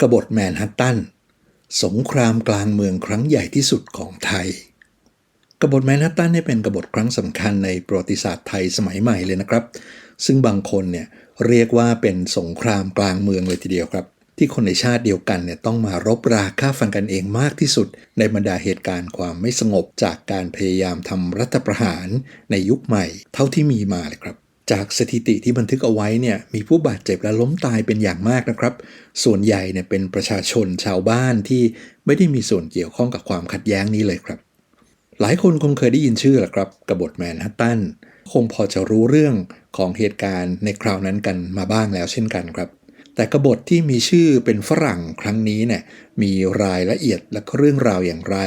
กบฏแมนฮัตตัน สงครามกลางเมืองครั้งใหญ่ที่สุดของไทย กบฏแมนฮัตตันเนี่ยเป็นกบฏครั้งสำคัญในประวัติศาสตร์ไทยสมัยใหม่เลยนะครับ ซึ่งบางคนเนี่ยเรียกว่าเป็นสงครามกลางเมืองเลยทีเดียวครับ ที่คนในชาติเดียวกันเนี่ยต้องมารบราฆ่าฟันกันเองมากที่สุด ในบรรดาเหตุการณ์ความไม่สงบจากการพยายามทำรัฐประหารในยุคใหม่ เท่าที่มีมาเลยครับ จากสถิติที่บันทึกเอาไว้เนี่ยมีผู้บาดเจ็บและล้มตายเป็นอย่างมากนะครับ ส่วนใหญ่เนี่ยเป็นประชาชนชาวบ้านที่ไม่ได้มีส่วนเกี่ยวข้องกับความขัดแย้งนี้เลยครับ หลายคนคงเคยได้ยินชื่อแหละครับกบฏแมนฮัตตันคงพอจะรู้เรื่องของเหตุการณ์ในคราวนั้นกันมาบ้างแล้วเช่นกันครับ แต่กบฏที่มีชื่อเป็นฝรั่งครั้งนี้เนี่ยมีรายละเอียดและก็เรื่องราวอย่างไร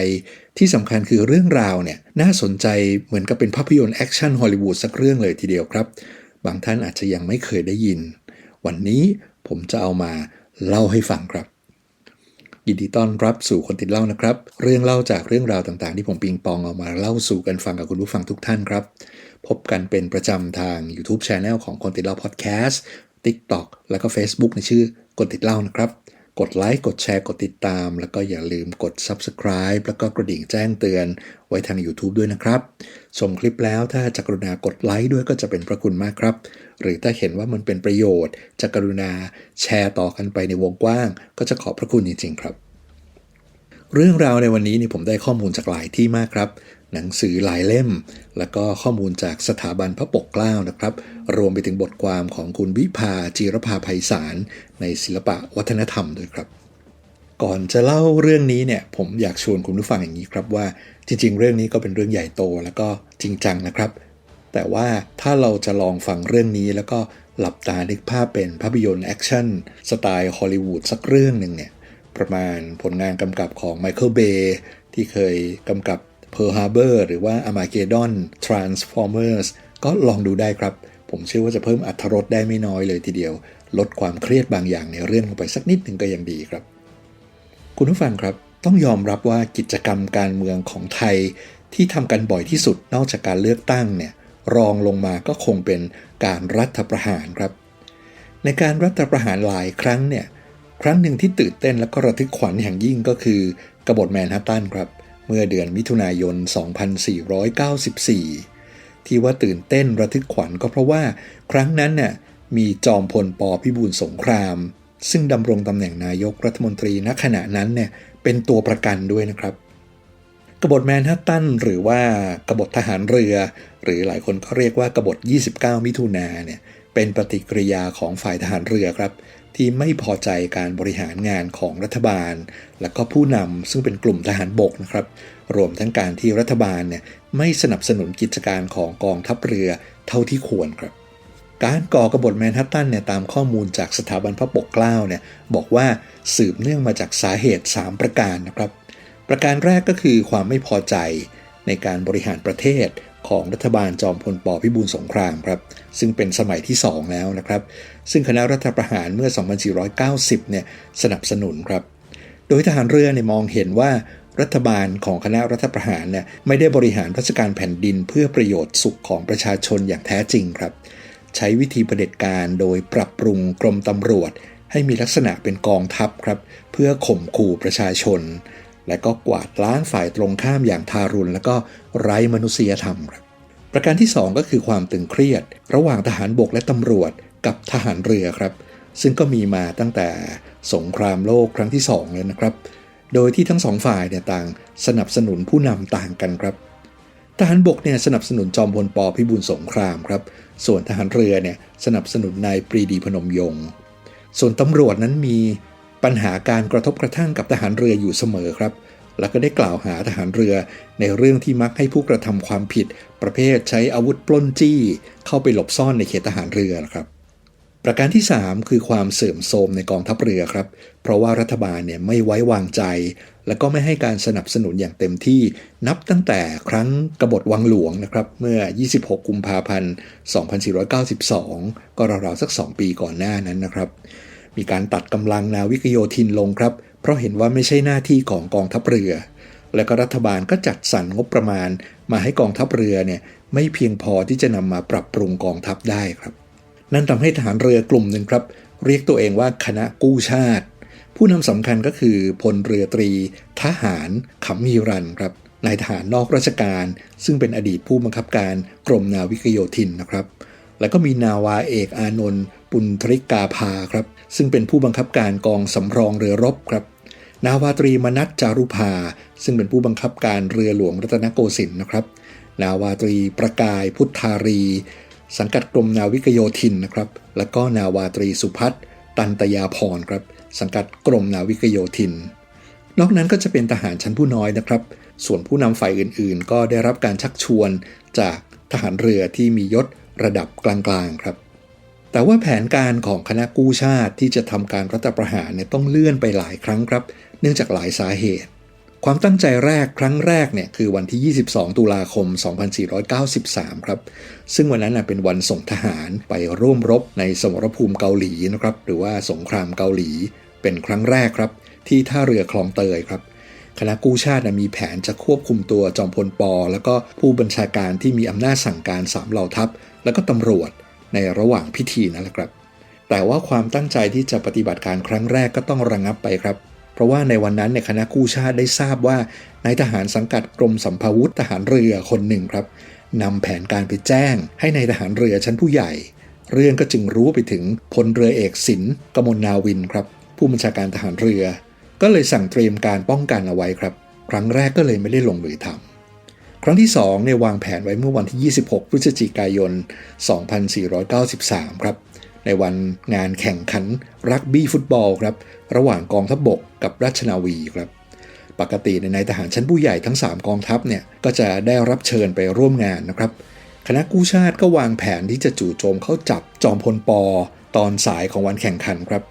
ที่สำคัญคือเรื่องราวเนี่ยน่าสนใจเหมือนกับเป็นภาพยนตร์แอคชั่นฮอลลีวูดสักเรื่องเลยทีเดียวครับ บางท่านอาจจะยังไม่เคยได้ยิน วันนี้ผมจะเอามาเล่าให้ฟังครับ ยินดีต้อนรับสู่คนติดเล่านะครับ เรื่องเล่าจากเรื่องราวต่างๆ ที่ผมปิงปองเอามาเล่าสู่กันฟังกับคุณผู้ฟังทุกท่านครับ พบกันเป็นประจำทาง YouTube Channel ของคนติดเล่า Podcast TikTok แล้วก็ Facebook ในชื่อคนติดเล่านะครับ กดไลค์ กดแชร์ กดติดตาม แล้วก็อย่าลืมกด Subscribe แล้วก็กระดิ่งแจ้งเตือนไว้ทาง YouTube ด้วยนะครับ ชมคลิปแล้วถ้าจะกรุณากดไลค์ด้วยก็จะเป็นพระคุณมากครับ หรือถ้าเห็นว่ามันเป็นประโยชน์ จะกรุณาแชร์ต่อกันไปในวงกว้าง ก็จะขอบพระคุณจริงๆครับ เรื่องราวในวันนี้นี่ผมได้ข้อมูลจากหลายที่มากครับ หนังสือหลายเล่ม แล้วก็ข้อมูลจากสถาบันพระปกเกล้านะครับ รวมไปถึงบทความของคุณวิภาจีรภาภัยสารในศิลปะวัฒนธรรมด้วยครับ ก่อนจะเล่าเรื่องนี้เนี่ยผมอยากชวนคุณผู้ฟังอย่างนี้ครับว่า จริง ๆ เรื่องนี้ก็เป็นเรื่องใหญ่โตแล้วก็จริงจังนะครับ แต่ว่าถ้าเราจะลองฟังเรื่องนี้แล้วก็หลับตานึกภาพเป็นภาพยนตร์แอคชั่นสไตล์ฮอลลีวูดสักเรื่องหนึ่งเนี่ยประมาณผลงานกำกับของไมเคิลเบย์ที่เคยกำกับ Pearl Harbor หรือว่า Armageddon Transformers ก็ลองดูได้ครับ ผมเชื่อว่าจะเพิ่มอัตรสได้ไม่น้อยเลยทีเดียว ลดความเครียดบางอย่างในเรื่องลงไปสักนิดหนึ่งก็ยังดีครับ คุณผู้ฟังครับ ต้องยอมรับว่ากิจกรรมการเมืองของไทย ที่ทำกันบ่อยที่สุดนอกจากการเลือกตั้งเนี่ยรองลงมาก็คงเป็นการรัฐประหารครับ ในการรัฐประหารหลายครั้งเนี่ยครั้งหนึ่งที่ตื่นเต้นและก็ระทึกขวัญอย่างยิ่งก็คือกบฏแมนฮัตตันครับ เมื่อเดือนมิถุนายน 2494 ที่ว่าตื่นเต้นระทึกขวัญก็เพราะว่าครั้งนั้นน่ยมีจอมพลปพิบูลสงคราม ซึ่งดำรงตำแหน่งนายกรัฐมนตรีณขณะนั้นเนี่ยเป็นตัวประกันด้วยนะครับ กบฏแมนฮัตตันหรือว่ากบฏทหารเรือ หรือหลายคนก็เรียกว่ากบฏ 29 มิถุนาเนี่ยเป็นปฏิกิริยาของฝ่ายทหารเรือครับ ที่ไม่พอใจการบริหารงานของรัฐบาล และก็ผู้นำซึ่งเป็นกลุ่มทหารบกนะครับ รวมทั้งการที่รัฐบาลเนี่ยไม่สนับสนุนกิจการของกองทัพเรือเท่าที่ควรครับการก่อกบฏแมนฮัตตันเนี่ยตามข้อมูลจากสถาบันพระปกเกล้าเนี่ยบอกว่าสืบเนื่องมาจากสาเหตุ 3 ประการนะครับ ประการแรกก็คือความไม่พอใจในการบริหารประเทศ ของรัฐบาลจอมพลปพิบูลสงครามครับ ซึ่งเป็นสมัยที่ 2 แล้วนะครับ ซึ่งคณะรัฐประหารเมื่อ 2490 เนี่ยสนับสนุนครับ โดยทหารเรือเนี่ยมองเห็นว่ารัฐบาลของคณะรัฐประหารเนี่ยไม่ได้บริหารราชการแผ่นดินเพื่อประโยชน์สุขของประชาชนอย่างแท้จริงครับ ใช้วิธีประเผด็จการโดยปรับปรุงกรมตำรวจ ให้มีลักษณะเป็นกองทัพครับ เพื่อข่มขู่ประชาชน และก็กวาดล้างฝ่ายตรงข้ามอย่างทารุณและก็ไร้มนุษยธรรมครับประการที่ 2 ก็คือความตึงเครียด ระหว่างทหารบกและตำรวจกับทหารเรือครับ ซึ่งก็มีมาตั้งแต่สงครามโลกครั้งที่2เลยนะครับ โดยที่ทั้งสองฝ่ายเนี่ยต่างสนับสนุนผู้นำต่างกันครับ ทหารบกเนี่ยสนับสนุนจอมพลปพิบูลสงครามครับ ส่วนทหารเรือเนี่ยสนับสนุนนายปรีดีพนมยงค์ส่วนตำรวจนั้นมี ปัญหาการกระทบกระทั่งกับทหารเรืออยู่เสมอครับ แล้วก็ได้กล่าวหาทหารเรือในเรื่องที่มักให้ผู้กระทำความผิด ประเภทใช้อาวุธปล้นจี้ เข้าไปหลบซ่อนในเขตทหารเรือนะครับ ประการที่ 3 คือความเสื่อมโทรมในกองทัพเรือครับ เพราะว่ารัฐบาลเนี่ยไม่ไว้วางใจ และก็ไม่ให้การสนับสนุนอย่างเต็มที่นับตั้งแต่ครั้งกบฏวังหลวงนะครับเมื่อ 26 กุมภาพันธ์ 2492 ก็ราวๆสัก 2 ปีก่อนหน้านั้นนะครับ มีการตัดกำลังนาวิกโยธินลงครับ เพราะเห็นว่าไม่ใช่หน้าที่ของกองทัพเรือ และก็รัฐบาลก็จัดสรรงบประมาณ มาให้กองทัพเรือเนี่ยไม่เพียงพอที่จะนำมาปรับปรุงกองทัพได้ครับ นั่นทำให้ทหารเรือกลุ่มหนึ่งครับ เรียกตัวเองว่าคณะกู้ชาติ ผู้นำสำคัญก็คือพลเรือตรี ทหารขำมีรันครับนายทหารนอกราชการ ซึ่งเป็นอดีตผู้บังคับการกรมนาวิกโยธินนะครับ แล้วก็มีนาวาเอกอานนท์ปุณธริกาภาครับ ซึ่งเป็นผู้บังคับการกองสำรองเรือรบครับ นาวาตรีมนัทจารุภา ซึ่งเป็นผู้บังคับการเรือหลวงรัตนโกสินทร์นะครับ นาวาตรีประกายพุทธารี สังกัดกรมนาวิกโยธินนะครับ แล้วก็นาวาตรีสุพัฒน์ตันตยาพรครับ สังกัดกรมนาวิกโยธิน นอกนั้นก็จะเป็นทหารชั้นผู้น้อยนะครับ ส่วนผู้นำฝ่ายอื่นๆ ก็ได้รับการชักชวนจากทหารเรือที่มียศ ระดับกลางๆครับ แต่ว่าแผนการของคณะกู้ชาติที่จะทำการรัฐประหารเนี่ยต้องเลื่อนไปหลายครั้งครับ เนื่องจากหลายสาเหตุ ความตั้งใจแรกครั้งแรกเนี่ยคือวันที่ 22 ตุลาคม 2493 ครับ ซึ่งวันนั้นเป็นวันส่งทหารไปร่วมรบในสมรภูมิเกาหลีนะครับ หรือว่าสงครามเกาหลี เป็นครั้งแรกครับ ที่ท่าเรือคลองเตยครับ คณะกู้ชาติมีแผนจะควบคุมตัวจอมพลปอ แล้วก็ผู้บัญชาการที่มีอำนาจสั่งการสามเหล่าทัพ แล้วก็ตำรวจในระหว่างพิธีนั่นแหละครับ แต่ว่าความตั้งใจที่จะปฏิบัติการครั้งแรกก็ต้องระงงับไปครับ เพราะว่าในวันนั้นเนี่ยคณะกู้ชาติได้ทราบว่านายทหารสังกัดกรมสัมภาวุธทหารเรือคนหนึ่งครับนำแผนการไปแจ้ง ให้ในายทหารเรือชั้นผู้ใหญ่ เรื่องก็จึงรู้ไปถึงพลเรือเอกสินกมลนาวินครับ ผู้บัญชาการทหารเรือ ก็เลยสั่งเตรียมการป้องกันเอาไว้ครับ ครั้งแรกก็เลยไม่ได้ลงมือทำครั้งที่2เนี่ยวางแผนไว้เมื่อวันที่ 26 พฤศจิกายน 2493 ครับ ในวันงานแข่งขันรักบี้ฟุตบอลครับ ระหว่างกองทัพบบกกับราชนาวีครับปกติในนายทหารชั้นผู้ใหญ่ทั้ง 3 กองทัพเนี่ยก็จะได้รับเชิญไปร่วมงานนะครับ คณะกู้ชาติก็วางแผนที่จะจู่โจมเข้าจับจอมพลปอตอนสายของวันแข่งขันครับ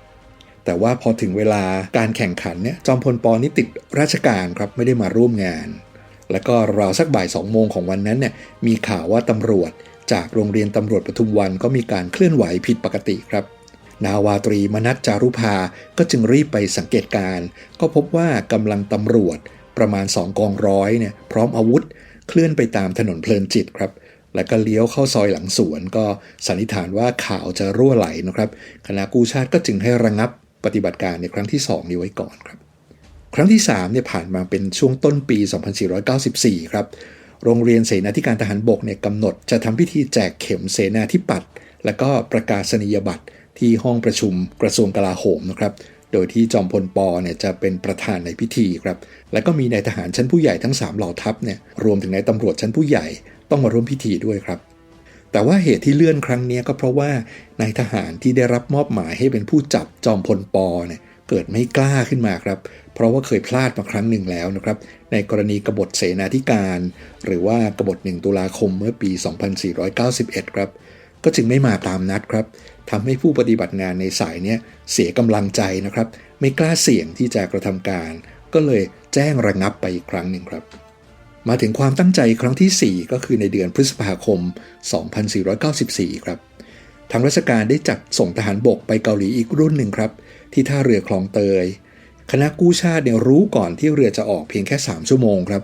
แต่ว่าพอถึงเวลาการแข่งขันเนี่ยจอมพลปอนี่ติดราชการครับไม่ได้มาร่วมงาน แล้วก็ราวสักบ่ายสองโมงของวันนั้นเนี่ยมีข่าวว่าตำรวจ จากโรงเรียนตำรวจปทุมวันก็มีการเคลื่อนไหวผิดปกติครับนาวาตรีมนัทจารุภา ก็จึงรีบไปสังเกตการ ก็พบว่ากำลังตำรวจประมาณสองกองร้อยเนี่ยพร้อมอาวุธ เคลื่อนไปตามถนนเพลินจิตครับ แล้วก็เลี้ยวเข้าซอยหลังสวน ก็สันนิษฐานว่าข่าวจะรั่วไหลนะครับ คณะกู้ชาติก็จึงให้ระงับ ปฏิบัติการในครั้งที่ 2 นี้ไว้ก่อนครับ ครั้งที่3เนี่ยผ่านมาเป็นช่วงต้นปี 2494 ครับ โรงเรียนเสนาธิการทหารบกเนี่ยกำหนดจะทำพิธีแจกเข็มเสนาธิปัตย์และก็ประกาศนียบัตรที่ห้องประชุมกระทรวงกลาโหมนะครับโดยที่จอมพลปอเนี่ยจะเป็นประธานในพิธีครับ และก็มีนายทหารชั้นผู้ใหญ่ทั้ง 3 เหล่าทัพเนี่ยรวมถึงนายตำรวจชั้นผู้ใหญ่ต้องมาร่วมพิธีด้วยครับ แต่ว่าเหตุที่เลื่อนครั้งนี้ก็เพราะว่านายทหารที่ได้รับมอบหมายให้เป็นผู้จับจอมพลปอเนี่ยเกิดไม่กล้าขึ้นมาครับ เพราะว่าเคยพลาดมาครั้งหนึ่งแล้วนะครับ ในกรณีกบฏเสนาธิการ หรือว่ากบฏ1ตุลาคมเมื่อปี 2491 ครับ ก็จึงไม่มาตามนัดครับทำให้ผู้ปฏิบัติงานในสายเนี้ยเสียกำลังใจนะครับ ไม่กล้าเสี่ยงที่จะกระทำการ ก็เลยแจ้งระงับไปอีกครั้งหนึ่งครับ มาถึงความตั้งใจครั้งที่ 4 ก็คือในเดือนพฤษภาคม 2494 ครับ ทางราชการได้จัดส่งทหารบกไปเกาหลีอีกรุ่นหนึ่งครับ ที่ท่าเรือคลองเตย คณะกู้ชาติเนี่ยรู้ก่อนที่เรือจะออกเพียงแค่ 3 ชั่วโมงครับ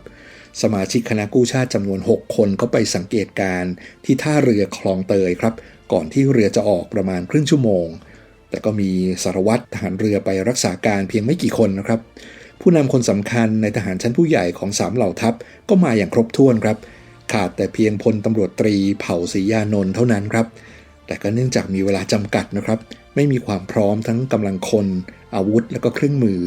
สมาชิกคณะกู้ชาติจำนวน 6 คนก็ไปสังเกตการที่ท่าเรือคลองเตยครับ ก่อนที่เรือจะออกประมาณครึ่งชั่วโมง แต่ก็มีสารวัตรทหารเรือไปรักษาการเพียงไม่กี่คนนะครับ ผู้นำคนสำคัญในทหารชั้นผู้ใหญ่ของสามเหล่าทัพก็มาอย่างครบถ้วนครับ ขาดแต่เพียงพลตำรวจตรีเผ่าศรียานนท์เท่านั้นครับ แต่ก็เนื่องจากมีเวลาจำกัดนะครับ ไม่มีความพร้อมทั้งกำลังคน อาวุธและก็เครื่องมือ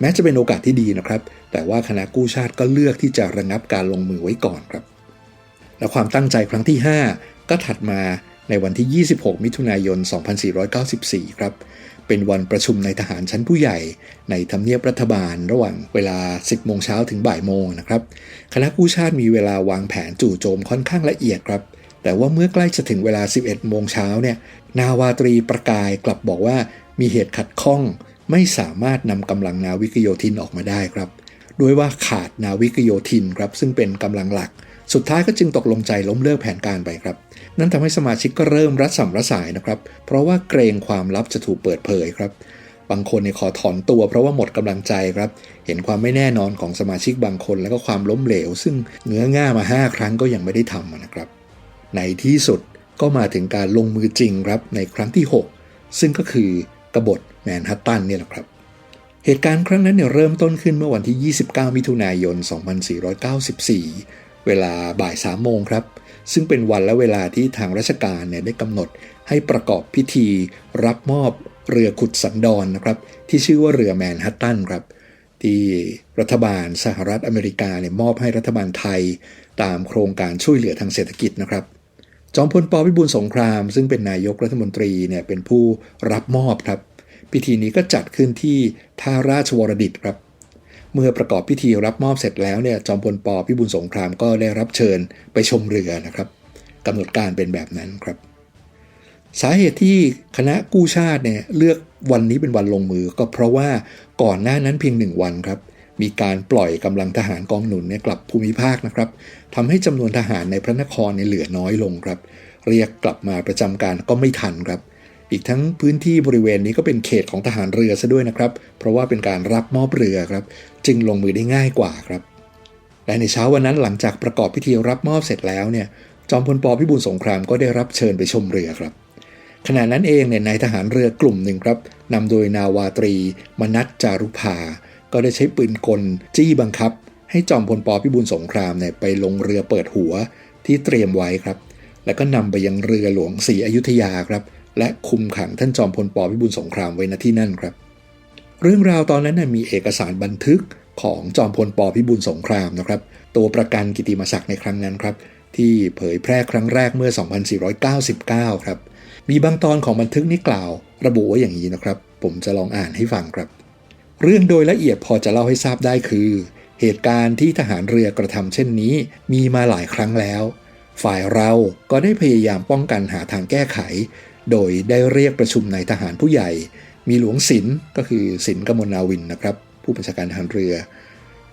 แม้จะเป็นโอกาสที่ดีนะครับ แต่ว่าคณะกู้ชาติก็เลือกที่จะระงับการลงมือไว้ก่อนครับ และความตั้งใจครั้งที่ 5 ก็ถัดมาในวันที่ 26 มิถุนายน 2494 ครับ เป็นวันประชุมในทหารชั้นผู้ใหญ่ ในทำเนียบรัฐบาลระหว่างเวลา 10 โมงเช้าถึงบ่ายโมงนะครับ คณะกู้ชาติมีเวลาวางแผนจู่โจมค่อนข้างละเอียดครับ แต่ว่าเมื่อใกล้จะถึงเวลา 11 โมงเช้าเนี่ย นาวาตรีประกายกลับบอกว่ามีเหตุขัดข้อง ไม่สามารถนำกำลังนาวิกโยธินออกมาได้ครับด้วยว่าขาดนาวิกโยธินครับซึ่งเป็นกำลังหลัก สุดท้ายก็จึงตกลงใจล้มเลิกแผนการไปครับ นั่นทำให้สมาชิกก็เริ่มรัดสัมระสายนะครับ เพราะว่าเกรงความลับจะถูกเปิดเผยครับ บางคนเนี่ยขอถอนตัวเพราะว่าหมดกำลังใจครับ เห็นความไม่แน่นอนของสมาชิกบางคน แล้วก็ความล้มเหลว ซึ่งเงื้อง่ามา 5 ครั้งก็ยังไม่ได้ทำนะครับ ในที่สุดก็มาถึงการลงมือจริงครับในครั้งที่ 6 ซึ่งก็คือกบฏแมนฮัตตันเนี่ยแหละครับเหตุการณ์ครั้งนั้นเนี่ยเริ่มต้นขึ้นเมื่อวันที่ 29 มิถุนายน 2494 เวลาบ่าย 3 โมงครับ ซึ่งเป็นวันและเวลาที่ทางราชการเนี่ยได้กำหนดให้ประกอบพิธี รับมอบเรือขุดสันดอนนะครับที่ชื่อว่าเรือแมนฮัตตันครับที่รัฐบาลสหรัฐอเมริกาเนี่ยมอบให้รัฐบาลไทย ตามโครงการช่วยเหลือทางเศรษฐกิจนะครับ จอมพลปพิบูลสงคราม ซึ่งเป็นนายกรัฐมนตรีเนี่ยเป็นผู้รับมอบครับ พิธีนี้ก็จัดขึ้นที่ท่าราชวรดิตครับ เมื่อประกอบพิธีรับมอบเสร็จแล้วเนี่ยจอมพลปพิบูลสงครามก็ได้รับเชิญไปชมเรือนะครับกำหนดการเป็นแบบนั้นครับ สาเหตุที่คณะกู้ชาติเนี่ยเลือกวันนี้เป็นวันลงมือก็เพราะว่าก่อนหน้านั้นเพียงหนึ่งวันครับมีการปล่อยกำลังทหารกองหนุนเนี่ยกลับภูมิภาคนะครับทำให้จำนวนทหารในพระนครเนี่ยเหลือน้อยลงครับ เรียกกลับมาประจำการก็ไม่ทันครับ อีกทั้งพื้นที่บริเวณนี้ก็เป็นเขตของทหารเรือซะด้วยนะครับ เพราะว่าเป็นการรับมอบเรือครับ จึงลงมือได้ง่ายกว่าครับ และในเช้าวันนั้นหลังจากประกอบพิธีรับมอบเสร็จแล้วเนี่ย จอมพลปพิบูลสงครามก็ได้รับเชิญไปชมเรือครับ ขณะนั้นเองเนี่ยนายทหารเรือกลุ่มหนึ่งครับนำโดยนาวาตรี มนัทจารุภา ก็ได้ใช้ปืนกลจี้บังคับ ให้จอมพลปพิบูลสงครามเนี่ยไปลงเรือเปิดหัวที่เตรียมไว้ครับ แล้วก็นำไปยังเรือหลวงศรีอยุธยาครับ และคุมขังท่านจอมพลปพิบูลสงครามไว้ณที่นั่นครับ เรื่องราวตอนนั้นนะมีเอกสารบันทึกของจอมพลปพิบูลสงครามนะครับ ตัวประกันกิติมศักดิ์ในครั้งนั้นครับ ที่เผยแพร่ครั้งแรกเมื่อ 2499 ครับ มีบางตอนของบันทึกนี้กล่าว ระบุไว้อย่างนี้นะครับ ผมจะลองอ่านให้ฟังครับ เรื่องโดยละเอียดพอจะเล่าให้ทราบได้คือ เหตุการณ์ที่ทหารเรือกระทำเช่นนี้ มีมาหลายครั้งแล้ว ฝ่ายเราก็ได้พยายามป้องกันหาทางแก้ไข โดยได้เรียกประชุมในทหารผู้ใหญ่ มีหลวงศิลป์ก็คือศิลป์กมลนาวินนะครับ ผู้บัญชาการทหารเรือ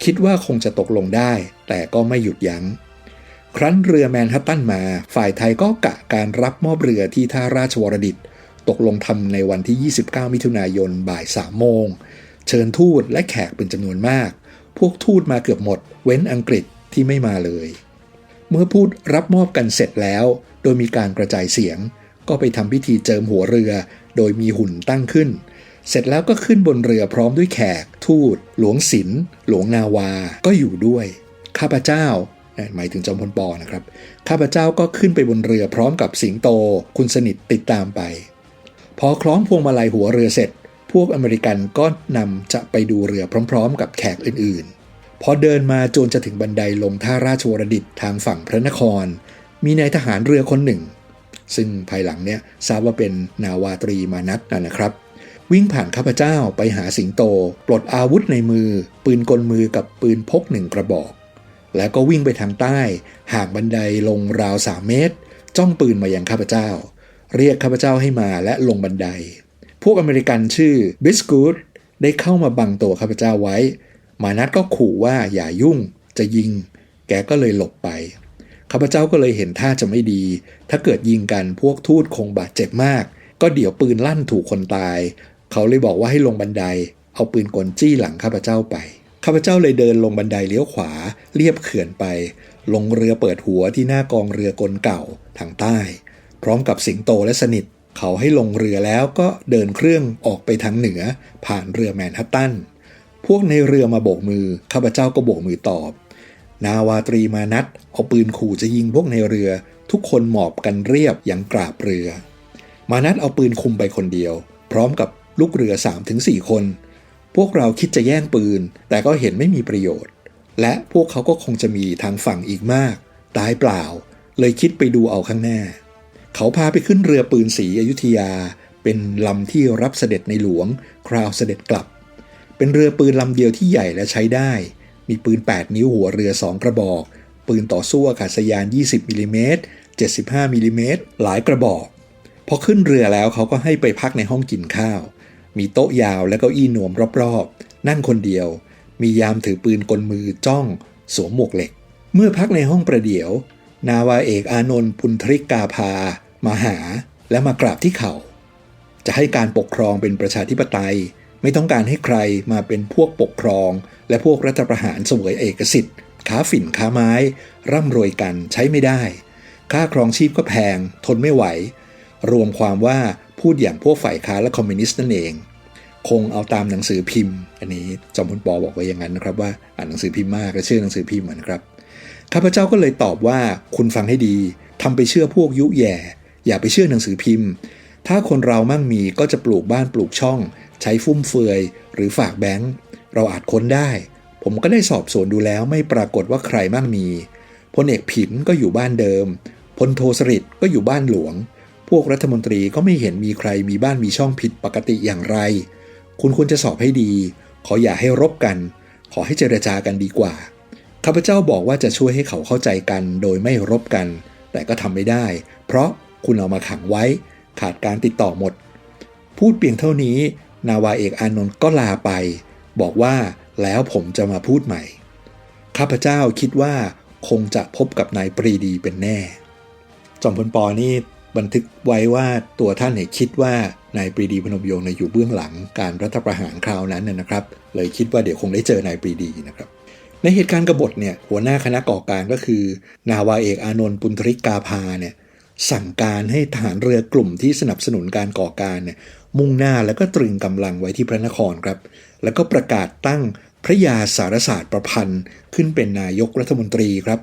คิดว่าคงจะตกลงได้ แต่ก็ไม่หยุดยัง้ง ครั้นเรือแมนฮัตตันมา ฝ่ายไทยก็กะการรับมอบเรือที่ท่าราชวรดิต ตกลงทำในวันที่ 29 มิถุนายนบ่าย3โมง เชิญทูตและแขกเป็นจำนวนมาก พวกทูตมาเกือบหมด เว้นอังกฤษที่ไม่มาเลย เมื่อพูดรับมอบกันเสร็จแล้ว โดยมีการกระจายเสียง ก็ไปทำพิธีเจิมหัวเรือ โดยมีหุ่นตั้งขึ้น เสร็จแล้วก็ขึ้นบนเรือพร้อมด้วยแขก ทูต หลวงศิลป์หลวงนาวา ก็อยู่ด้วย ข้าพเจ้าหมายถึงจอมพลปอนะครับ ข้าพเจ้าก็ขึ้นไปบนเรือพร้อมกับสิงโต คุณสนิทติดตามไป พอคล้องพวงมาลัยหัวเรือเสร็จ พวกอเมริกันก็นำจะไปดูเรือพร้อม ๆ กับแขกอื่นๆ พอเดินมาจนจะถึงบันไดลงท่าราชวรดิตทางฝั่งพระนคร มีนายทหารเรือคนหนึ่ง ซึ่งภายหลังเนี่ยทราบว่าเป็นนาวาตรีมานัทนะครับ วิ่งผ่านข้าพเจ้าไปหาสิงโต ปลดอาวุธในมือ ปืนกลมือกับปืนพกหนึ่งกระบอก แล้วก็วิ่งไปทางใต้ ห่างบันไดลงราวสามเมตร จ้องปืนมายังข้าพเจ้า เรียกข้าพเจ้าให้มาและลงบันได พวกอเมริกันชื่อบิสกูดได้เข้ามาบังตัวข้าพเจ้าไว้ มานัดก็ขู่ว่าอย่ายุ่งจะยิง แกก็เลยหลบไป ข้าพเจ้าก็เลยเห็นท่าจะไม่ดี ถ้าเกิดยิงกันพวกทูตคงบาดเจ็บมาก ก็เดี๋ยวปืนลั่นถูกคนตาย เขาเลยบอกว่าให้ลงบันได เอาปืนกลจี้หลังข้าพเจ้าไป ข้าพเจ้าเลยเดินลงบันไดเลี้ยวขวาเรียบเขื่อนไป ลงเรือเปิดหัวที่หน้ากองเรือกลเก่าทางใต้ พร้อมกับสิงโตและสนิท เขาให้ลงเรือแล้วก็เดินเครื่องออกไปทางเหนือ ผ่านเรือแมนฮัตตัน พวกในเรือมาโบกมือ ข้าพเจ้าก็โบกมือตอบ นาวาตรีมานัดเอาปืนขู่จะยิงพวกในเรือ ทุกคนหมอบกันเรียบอย่างกราบเรือ มานัดเอาปืนคุมไปคนเดียว พร้อมกับลูกเรือ 3-4 คน พวกเราคิดจะแย่งปืน แต่ก็เห็นไม่มีประโยชน์ และพวกเขาก็คงจะมีทางฝั่งอีกมาก ตายเปล่า เลยคิดไปดูเอาข้างหน้า เขาพาไปขึ้นเรือปืนสีอยุธยา เป็นลำที่รับเสด็จในหลวง คราวเสด็จกลับ เป็นเรือปืนลำเดียวที่ใหญ่และใช้ได้ มีปืน 8 นิ้วหัวเรือ 2 กระบอก ปืนต่อสู้อากาศยาน 20มิลิเมตร75มิลิเมตรหลายกระบอก พอขึ้นเรือแล้วเขาก็ให้ไปพักในห้องกินข้าว มีโต๊ะยาวและเก้าอี้หนวมรอบๆ นั่งคนเดียว มียามถือปืนกลมือจ้อง สวมหมวกเหล็ก เมื่อพักในห้องประเดี๋ยว นาวาเอกอานนท์ปุณทริกกาพา มาหา และมากราบที่เขา่าจะให้การปกครองเป็นประชาธิปไตย ไม่ต้องการให้ใครมาเป็นพวกปกครอง และพวกรัฐประหารเสวยเอกสิทธิ์ค้าฝิ่นค้าไม้ ร่ำรวยกันใช้ไม่ได้ ค่าครองชีพก็แพง ทนไม่ไหว รวมความว่าพูดอย่างพวกฝ่ายค้าและคอมมิวนิสต์นั่นเอง คงเอาตามหนังสือพิมพ์ อันนี้จอมพลปอบอกไว้อย่างนั้นนะครับว่าอ่านหนังสือพิมพ์มากและเชื่อหนังสือพิมพ์เหมือนครับข้าพเจ้าก็เลยตอบว่าคุณฟังให้ดีทำไปเชื่อพวกยุแย่ อย่าไปเชื่อหนังสือพิมพ์ ถ้าคนเรามั่งมีก็จะปลูกบ้านปลูกช่อง ใช้ฟุ่มเฟือย หรือฝากแบงค์เราอาจค้นได้ ผมก็ได้สอบสวนดูแล้วไม่ปรากฏว่าใครมั่งมีพลเอกผินก็อยู่บ้านเดิมพลโทสริตก็อยู่บ้านหลวง พวกรัฐมนตรีก็ไม่เห็นมีใครมีบ้านมีช่องผิดปกติอย่างไร คุณควรจะสอบให้ดี ขออย่าให้รบกัน ขอให้เจรจากันดีกว่าข้าพเจ้าบอกว่าจะช่วยให้เขาเข้าใจกัน โดยไม่รบกัน แต่ก็ทำไม่ได้ เพราะคุณเอามาขังไว้ ขาดการติดต่อหมด พูดเพียงเท่านี้ นาวาเอกอานนท์ก็ลาไป บอกว่าแล้วผมจะมาพูดใหม่ ข้าพเจ้าคิดว่าคงจะพบกับนายปรีดีเป็นแน่ จอมพลปอนี่บันทึกไว้ว่าตัวท่านเนี่ยคิดว่านายปรีดีพนมยงค์อยู่เบื้องหลังการรัฐประหารคราวนั้นนะครับ เลยคิดว่าเดี๋ยวคงได้เจอนายปรีดีนะครับ ในเหตุการณ์กบฏเนี่ยหัวหน้าคณะก่อการก็คือ นาวาเอกอานนท์ปุณธริกาภาเนี่ย สั่งการให้ทหารเรือกลุ่มที่สนับสนุนการก่อการเนี่ยมุ่งหน้าแล้วก็ตรึงกำลังไว้ที่พระนครครับ แล้วก็ประกาศตั้งพระยาสารศาสตร์ประพันธ์ขึ้นเป็นนายกรัฐมนตรีครับ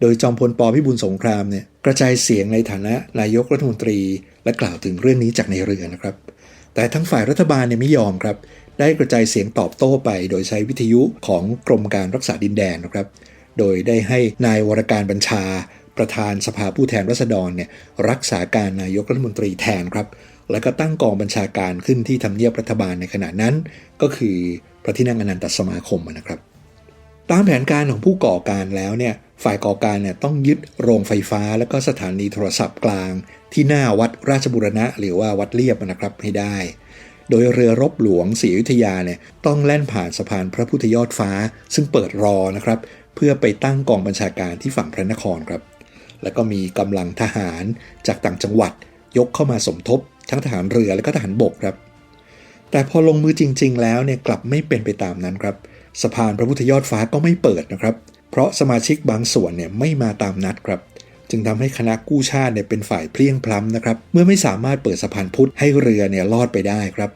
โดยจอมพลปพิบูลสงครามเนี่ยกระจายเสียงในฐานะนายกรัฐมนตรี และกล่าวถึงเรื่องนี้จากในเรือนะครับ แต่ทั้งฝ่ายรัฐบาลเนี่ยไม่ยอมครับ ได้กระจายเสียงตอบโต้ไป โดยใช้วิทยุของกรมการรักษาดินแดนนะครับ โดยได้ให้นายวรการบัญชา ประธานสภาผู้แทนราษฎรเนี่ยรักษาการนายกรัฐมนตรีแทนครับ แล้วก็ตั้งกองบัญชาการขึ้นที่ทำเนียบรัฐบาลในขณะนั้น ก็คือพระที่นั่งอนันตสมาคมนะครับ ตามแผนการของผู้ก่อการแล้วเนี่ยฝ่ายก่อการเนี่ยต้องยึดโรงไฟฟ้า และก็สถานีโทรศัพท์กลาง ที่หน้าวัดราชบุรณะ หรือว่าวัดเลียบนะครับให้ได้ โดยเรือรบหลวงศรีอยุธยาเนี่ยต้องแล่นผ่านสะพานพระพุทธยอดฟ้า ซึ่งเปิดรอนะครับ เพื่อไปตั้งกองบัญชาการที่ฝั่งพระนครครับ แล้วก็มีกำลังทหารจากต่างจังหวัดยกเข้ามาสมทบ ทั้งทหารเรือและก็ทหารบกครับ แต่พอลงมือจริง ๆ แล้วเนี่ยกลับไม่เป็นไปตามนั้นครับสะพานพระพุทธยอดฟ้าก็ไม่เปิดนะครับ เพราะสมาชิกบางส่วนเนี่ยไม่มาตามนัดครับ จึงทำให้คณะกู้ชาติเนี่ยเป็นฝ่ายเพลียงพล้ำนะครับ เมื่อไม่สามารถเปิดสะพานพุทธให้เรือเนี่ยลอดไปได้ครับ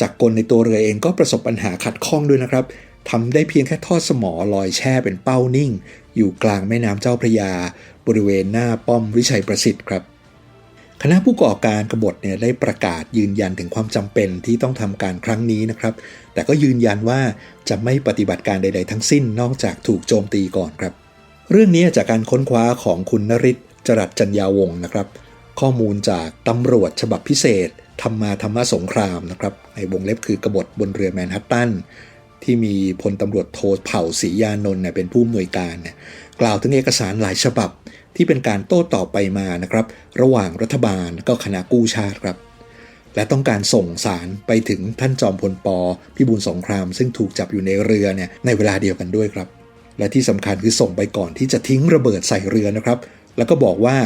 จากกลในตัวเรือเองก็ประสบปัญหาขัดข้องด้วยนะครับ ทำได้เพียงแค่ทอดสมอลอยแช่เป็นเป้านิ่ง อยู่กลางแม่น้ำเจ้าพระยา บริเวณหน้าป้อมวิชัยประสิทธิ์ครับคณะผู้ก่อการกบฏเนี่ยได้ประกาศยืนยันถึงความจำเป็นที่ต้องทำการครั้งนี้นะครับ แต่ก็ยืนยันว่าจะไม่ปฏิบัติการใด ๆ ทั้งสิ้นนอกจากถูกโจมตีก่อนครับ เรื่องนี้จากการค้นคว้าของคุณนริศจรัสจัญญาวงศ์นะครับ ข้อมูลจากตำรวจฉบับพิเศษธรรมาธรรมสงครามนะครับในวงเล็บคือกบฏบนเรือแมนฮัตตัน ที่มีพลตำรวจโทเผ่าศรียานนท์เป็นผู้อำนวยการเนี่ยกล่าวถึงเอกสารหลายฉบับที่เป็นการโต้ตอบไปมานะครับ ระหว่างรัฐบาลก็คณะกู้ชาติครับ และต้องการส่งสารไปถึงท่านจอมพลปพิบูลสงคราม ซึ่งถูกจับอยู่ในเรือเนี่ยในเวลาเดียวกันด้วยครับ และที่สำคัญคือส่งไปก่อนที่จะทิ้งระเบิดใส่เรือนะครับ แล้วก็บอกว่า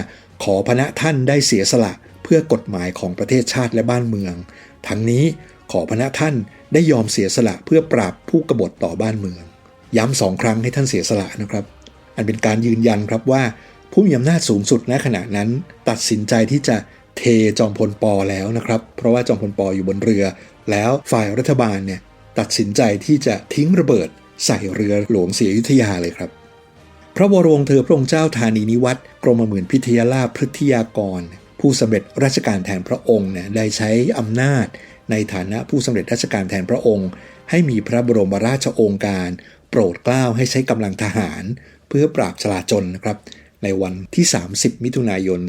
ขอพระท่านได้เสียสละเพื่อกฎหมายของประเทศชาติและบ้านเมือง ทั้งนี้ ขอพระท่านได้ยอมเสียสละเพื่อปราบผู้กบฏต่อบ้านเมือง ย้ำสองครั้งให้ท่านเสียสละนะครับ อันเป็นการยืนยันครับว่า ผู้มีอำนาจสูงสุดณขณะนั้น ตัดสินใจที่จะเทจอมพลปอแล้วนะครับ เพราะว่าจอมพลปออยู่บนเรือ แล้วฝ่ายรัฐบาลเนี่ยตัดสินใจที่จะทิ้งระเบิดใส่เรือหลวงศรีอยุธยาเลยครับ พระวรวงเธอพระองค์เจ้าธานีนิวัตรกรมหมื่นพิทยาลาภพฤทยากร ผู้สำเร็จราชการแทนพระองค์เนี่ยได้ใช้อำนาจ ในฐานะผู้สำเร็จราชการแทนพระองค์ ให้มีพระบรมราชโองการ โปรดเกล้าให้ใช้กำลังทหาร เพื่อปราบชลาจลนะครับ ในวันที่ 30 มิถุนายน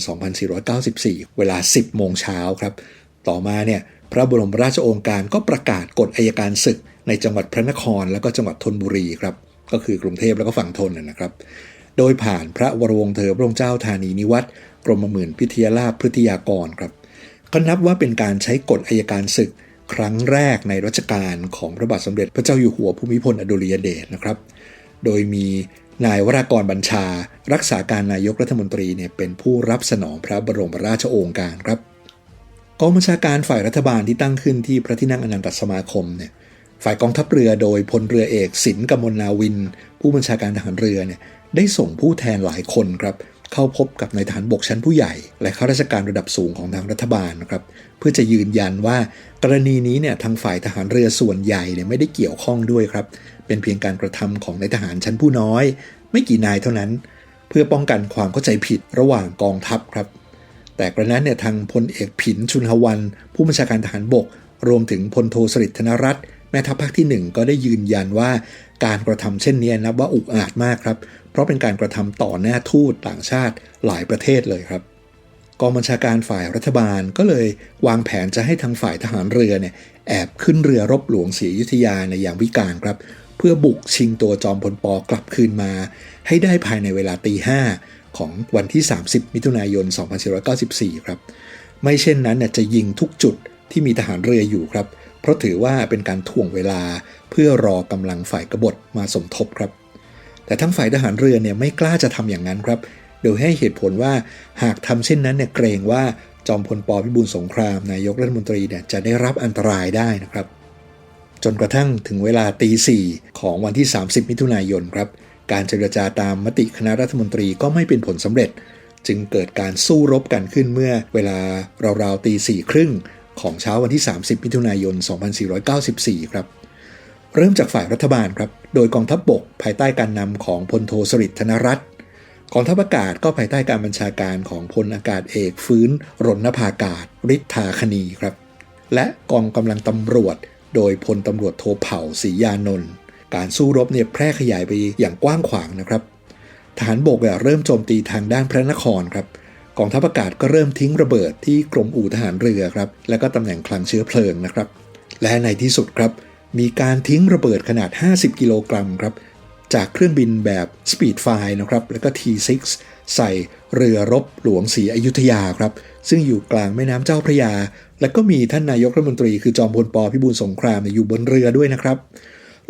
2494 เวลา 10 โมงเช้าครับ ต่อมาเนี่ยพระบรมราชโองการก็ประกาศกฎอายการศึกในจังหวัดพระนครและก็จังหวัดธนบุรีครับก็คือกรุงเทพแล้วก็ฝั่งธนนะครับ โดยผ่านพระวรวงเธอพระองค์เจ้าธานีนิวัตรกรมหมื่นพิทยาลาภพฤทยากรครับ ก็นับว่าเป็นการใช้กฎอายการศึกครั้งแรกในรัชกาลของพระบาทสมเด็จพระเจ้าอยู่หัวภูมิพลอดุลยเดชนะครับ โดยมีนายวรากรบัญชา รักษาการนายกรัฐมนตรีเนี่ยเป็นผู้รับสนองพระบรมราชโองการครับกองบัญชาการฝ่ายรัฐบาลที่ตั้งขึ้นที่พระที่นั่งอนันตสมาคมเนี่ยฝ่ายกองทัพเรือโดยพลเรือเอกสินกมลนาวิน ผู้บัญชาการทหารเรือเนี่ยได้ส่งผู้แทนหลายคนครับเข้าพบกับนายทหารบกชั้นผู้ใหญ่ และข้าราชการระดับสูงของทางรัฐบาลนะครับเพื่อจะยืนยันว่ากรณีนี้เนี่ยทางฝ่ายทหารเรือส่วนใหญ่เนี่ยไม่ได้เกี่ยวข้องด้วยครับ เป็นเพียงการกระทำของนายทหารชั้นผู้น้อย ไม่กี่นายเท่านั้น เพื่อป้องกันความเข้าใจผิดระหว่างกองทัพครับ แต่กระนั้นเนี่ยทางพลเอกผินชุนหวัน ผู้บัญชาการทหารบก รวมถึงพลโทสฤษดิ์ธนรัตน์แม่ทัพภาคที่ 1 ก็ได้ยืนยันว่าการกระทำเช่นนี้นับว่าอุกอาจมากครับ เพราะเป็นการกระทำต่อหน้าทูตต่างชาติหลายประเทศเลยครับ กองบัญชาการฝ่ายรัฐบาลก็เลยวางแผนจะให้ทางฝ่ายทหารเรือเนี่ยแอบขึ้นเรือรบหลวงศรีอยุธยาในยามวิกาลครับ เพื่อบุกชิงตัวจอมพลปอกลับคืนมา ให้ได้ภายในเวลาตีห้าของวันที่ 30 มิถุนายน 2494 ครับ ไม่เช่นนั้นจะยิงทุกจุดที่มีทหารเรืออยู่ครับ เพราะถือว่าเป็นการถ่วงเวลาเพื่อรอกำลังฝ่ายกบฏมาสมทบครับ แต่ทั้งฝ่ายทหารเรือเนี่ยไม่กล้าจะทำอย่างนั้นครับ โดยให้เหตุผลว่าหากทำเช่นนั้นเนี่ยเกรงว่าจอมพลปพิบูลสงครามนายกรัฐมนตรีเนี่ยจะได้รับอันตรายได้นะครับ จนกระทั่งถึงเวลาตีสี่ของวันที่ 30 มิถุนายนครับ การเจรจาตามมติคณะรัฐมนตรีก็ไม่เป็นผลสำเร็จ จึงเกิดการสู้รบกันขึ้นเมื่อเวลาราวๆตีสี่ครึ่งของเช้าวันที่ 30 มิถุนายน 2494 ครับ เริ่มจากฝ่ายรัฐบาลครับ โดยกองทัพบบกภายใต้การนำของพลโทสฤษดิ์ธนรัตน์กองทัพอากาศก็ภายใต้การบัญชาการของพลอากาศเอกฟื้นรณภากาศฤทธาคณีครับ และกองกำลังตำรวจ โดยพลตำรวจโทเผ่าศรียานนท์การสู้รบเนี่ยแพร่ขยายไปอย่างกว้างขวางนะครับทหารบกเริ่มโจมตีทางด้านพระนครครับกองทัพอากาศก็เริ่มทิ้งระเบิดที่กรมอู่ทหารเรือครับ และก็ตำแหน่งคลังเชื้อเพลิงนะครับ และในที่สุดครับ มีการทิ้งระเบิดขนาด 50 กิโลกรัมครับ จากเครื่องบินแบบ Speed f i นะครับ แล้วก็ T6 ใส่เรือรบหลวงศรีอยุธยาครับ ซึ่งอยู่กลางแม่น้ำเจ้าพระยา และก็มีท่านนายกรัฐมนตรีคือจอมพลปพิบูลสงครามอยู่บนเรือด้วยนะครับ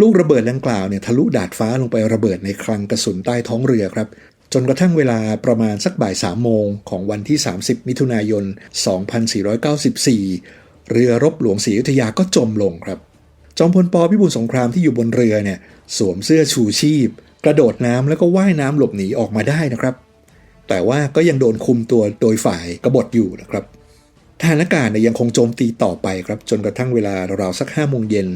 ลูกระเบิดดังกล่าวเนี่ยทะลุดาดฟ้าลงไประเบิดในคลังกระสุนใต้ท้องเรือครับจนกระทั่งเวลาประมาณสักบ่ายสามโมงของวันที่ 30 มิถุนายน 2494 เรือรบหลวงศรีอยุธยาก็จมลงครับ จอมพลปพิบูลสงครามที่อยู่บนเรือเนี่ยสวมเสื้อชูชีพ กระโดดน้ำแล้วก็ว่ายน้ำหลบหนีออกมาได้นะครับ แต่ว่าก็ยังโดนคุมตัวโดยฝ่ายกบฏอยู่นะครับทหารอากาศเนี่ยยังคงโจมตีต่อไปครับ จนกระทั่งเวลาราวๆสักห้าโมงเย็น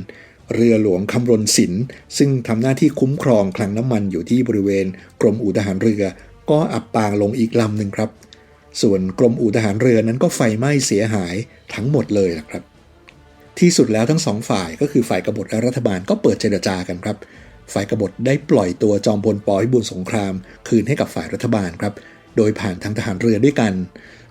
เรือหลวงคำรณศิลป์ซึ่งทำหน้าที่คุ้มครองคลังน้ำมันอยู่ที่บริเวณ กรมอู่ทหารเรือ ก็อับปางลงอีกลำหนึ่งครับ ส่วนกรมอู่ทหารเรือนั้นก็ไฟไหม้เสียหายทั้งหมดเลยนะครับ ที่สุดแล้วทั้งสองฝ่ายก็คือฝ่ายกบฏและรัฐบาลก็เปิดเจรจากันครับ ฝ่ายกบฏได้ปล่อยตัวจอมพลปพิบูลสงคราม คืนให้กับฝ่ายรัฐบาลครับ โดยผ่านทางทหารเรือด้วยกัน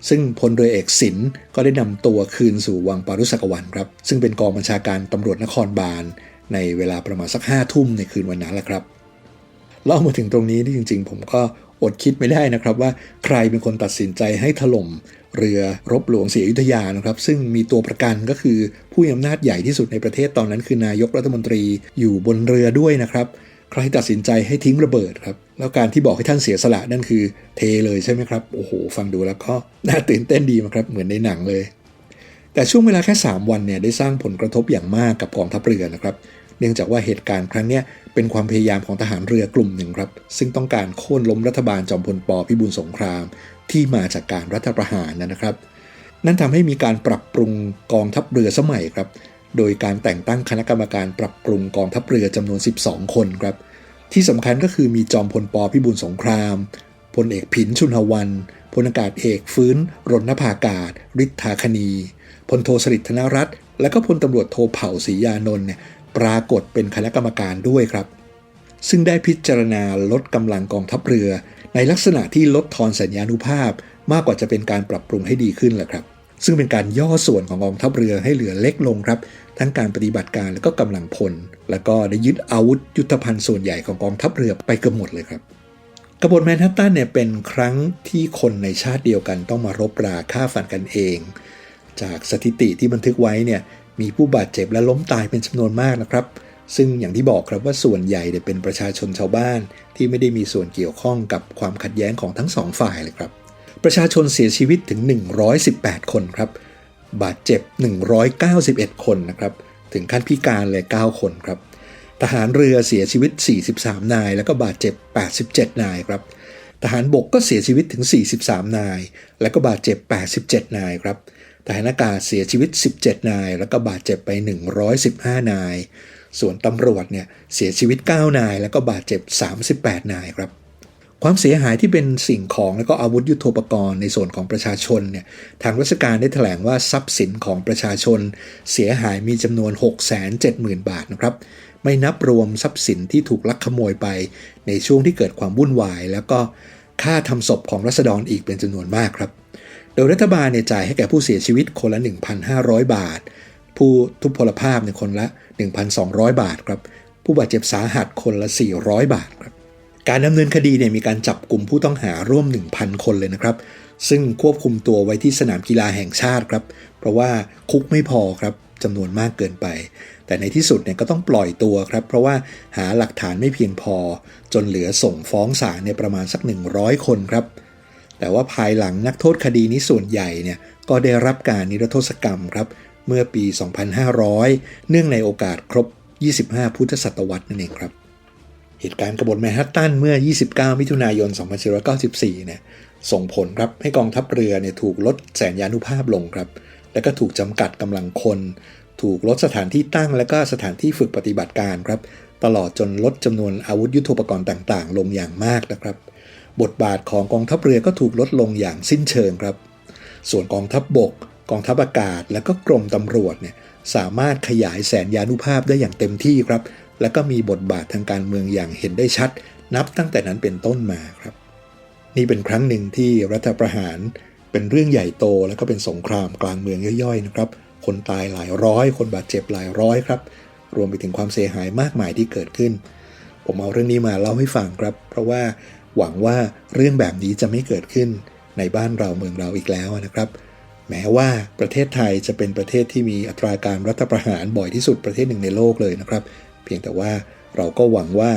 ซึ่งพลเรือเอกสินก็ได้นำตัวคืนสู่วังปารุสกวันครับ ซึ่งเป็นกองบัญชาการตำรวจนครบาล ในเวลาประมาณสักห้าทุ่มในคืนวันนั้นแหละครับเล่ามาถึงตรงนี้ที่จริง ๆ ผมก็อดคิดไม่ได้นะครับว่าใครเป็นคนตัดสินใจให้ถล่ม เรือรบหลวงศรีอยุธยานะครับ ซึ่งมีตัวประกันก็คือผู้มีอำนาจใหญ่ที่สุดในประเทศตอนนั้น คือนายกรัฐมนตรีอยู่บนเรือด้วยนะครับ ใครตัดสินใจให้ทิ้งระเบิดครับ แล้วการที่บอกให้ท่านเสียสละนั่นคือเทเลยใช่ไหมครับ โอ้โห ฟังดูแล้วก็น่าตื่นเต้นดีครับ เหมือนในหนังเลย แต่ช่วงเวลาแค่ 3 วันเนี่ยได้สร้างผลกระทบอย่างมากกับกองทัพเรือนะครับ เนื่องจากว่าเหตุการณ์ครั้งนี้เป็นความพยายามของทหารเรือกลุ่มหนึ่งครับ ซึ่งต้องการโค่นล้มรัฐบาลจอมพลปพิบูลสงคราม ที่มาจากการรัฐประหารนะครับ นั่นทำให้มีการปรับปรุงกองทัพเรือสมัยครับ โดยการแต่งตั้งคณะกรรมการปรับปรุงกองทัพเรือจำนวน 12 คนครับ ที่สำคัญก็คือมีจอมพลปพิบูลสงครามพลเอกผินชุนหวันพลอากาศเอกฟื้น รณภากาศฤทธาคณีพลโทสฤษดิ์ธนรัตน์และก็พลตำรวจโทเผ่าศรียานนท์เนี่ยปรากฏเป็นคณะกรรมการด้วยครับ ซึ่งได้พิจารณาลดกำลังกองทัพเรือ ในลักษณะที่ลดทอนสัญญานุภาพ มากกว่าจะเป็นการปรับปรุงให้ดีขึ้นแหละครับ ซึ่งเป็นการย่อส่วนของกองทัพเรือให้เหลือเล็กลงครับ ทั้งการปฏิบัติการและก็กำลังพล แล้วก็ได้ยึดอาวุธยุทธภัณฑ์ส่วนใหญ่ของกองทัพเรือไปเกือบหมดเลยครับกบฏแมนฮัตตันเนี่ยเป็นครั้งที่คนในชาติเดียวกันต้องมารบราฆ่าฟันกันเอง จากสถิติที่บันทึกไว้เนี่ยมีผู้บาดเจ็บและล้มตายเป็นจำนวนมากนะครับ ซึ่งอย่างที่บอกครับว่าส่วนใหญ่เนี่ยเป็นประชาชนชาวบ้าน ที่ไม่ได้มีส่วนเกี่ยวข้องกับความขัดแย้งของทั้งสองฝ่ายเลยครับ ประชาชนเสียชีวิตถึง 118 คนครับ บาดเจ็บ 191 คนนะครับ ถึงขั้นพิการเลย 9 คนครับ ทหารเรือเสียชีวิต 43 นาย แล้วก็บาดเจ็บ 87 นายครับ ทหารบกก็เสียชีวิตถึง 43 นาย และก็บาดเจ็บ 87 นายครับ ทหารอากาศเสียชีวิต 17 นาย แล้วก็บาดเจ็บไป 115 นาย ส่วนตำรวจเนี่ยเสียชีวิต 9 นาย แล้วก็บาดเจ็บ 38 นายครับ ความเสียหายที่เป็นสิ่งของและก็อาวุธยุโทโธปกรณ์ในส่วนของประชาชนเนี่ยทางราชการได้แถลงว่าทรัพย์สินของประชาชน เสียหายมีจำนวน 670,000 บาทนะครับไม่นับรวมทรัพย์สินที่ถูกลักขโมยไป ในช่วงที่เกิดความวุ่นวาย แล้วก็ค่าทำศพของรัษฎรอีกเป็นจำนวนมากครับ โดยรัฐบาลเนี่ยจ่ายให้แก่ผู้เสียชีวิตคนละ 1,500 บาท ผู้ทุพพลภาพเนี่ยคนละ 1,200 บาทครับ ผู้บาดเจ็บสาหัสคนละ 400 บาทครับ การดำเนินคดีเนี่ยมีการจับกลุ่มผู้ต้องหาร่วม 1,000 คนเลยนะครับ ซึ่งควบคุมตัวไว้ที่สนามกีฬาแห่งชาติครับ เพราะว่าคุกไม่พอครับจำนวนมากเกินไป แต่ในที่สุดเนี่ยก็ต้องปล่อยตัวครับ เพราะว่าหาหลักฐานไม่เพียงพอ จนเหลือส่งฟ้องศาลเนี่ยประมาณสัก 100 คนครับ แต่ว่าภายหลังนักโทษคดีนี้ส่วนใหญ่เนี่ยก็ได้รับการนิรโทษกรรมครับ เมื่อปี 2500 เนื่องในโอกาสครบ 25 พุทธศตวรรษนั่นเองครับ เหตุการณ์กบฏแมนฮัตตันเมื่อ 29 มิถุนายน 2494 เนี่ยส่งผลครับให้กองทัพเรือเนี่ยถูกลดแสนยานุภาพลงครับ และก็ถูกจำกัดกำลังคน ถูกลดสถานที่ตั้งและก็สถานที่ฝึกปฏิบัติการครับตลอดจนลดจำนวนอาวุธยุโทโธปกรณ์ต่างๆ ลงอย่างมากนะครับ บทบาทของกองทัพเรือก็ถูกลดลงอย่างสิ้นเชิงครับ ส่วนกองทัพบบก กองทัพอากาศและก็กรมตำรวจเนี่ยสามารถขยายแสนยานุภาพได้อย่างเต็มที่ครับ และก็มีบทบาททางการเมืองอย่างเห็นได้ชัด นับตั้งแต่นั้นเป็นต้นมาครับ นี่เป็นครั้งหนึ่งที่รัฐประหารเป็นเรื่องใหญ่โตและก็เป็นสงครามกลางเมืองย่อยๆนะครับ คนตายหลายร้อย คนบาดเจ็บหลายร้อยครับ รวมไปถึงความเสียหายมากมายที่เกิดขึ้น ผมเอาเรื่องนี้มาเล่าให้ฟังครับ เพราะว่าหวังว่าเรื่องแบบนี้จะไม่เกิดขึ้นในบ้านเราเมืองเราอีกแล้วนะครับ แม้ว่าประเทศไทยจะเป็นประเทศที่มีอัตราการรัฐประหารบ่อยที่สุดประเทศหนึ่งในโลกเลยนะครับ เพียงแต่ว่าเราก็หวังว่า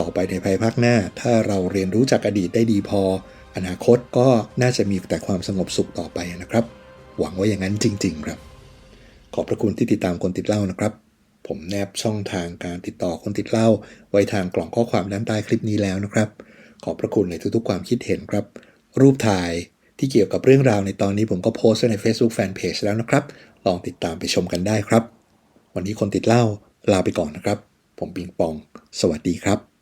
ต่อไปในภายภาคหน้า ถ้าเราเรียนรู้จากอดีตได้ดีพอ อนาคตก็น่าจะมีแต่ความสงบสุขต่อไปนะครับ หวังว่าอย่างนั้นจริง ๆ ครับ ขอบพระคุณที่ติดตามคนติดเล่านะครับ ผมแนบช่องทางการติดต่อคนติดเล่า ไว้ทางกล่องข้อความด้านใต้คลิปนี้แล้วนะครับ ขอบพระคุณในทุกๆ ความคิดเห็นครับ รูปถ่าย ที่เกี่ยวกับเรื่องราวในตอนนี้ผมก็โพสต์ไว้ใน Facebook Fanpage แล้วนะครับ ลองติดตามไปชมกันได้ครับ วันนี้คนติดเล่าลาไปก่อนนะครับ ผมปิงปอง สวัสดีครับ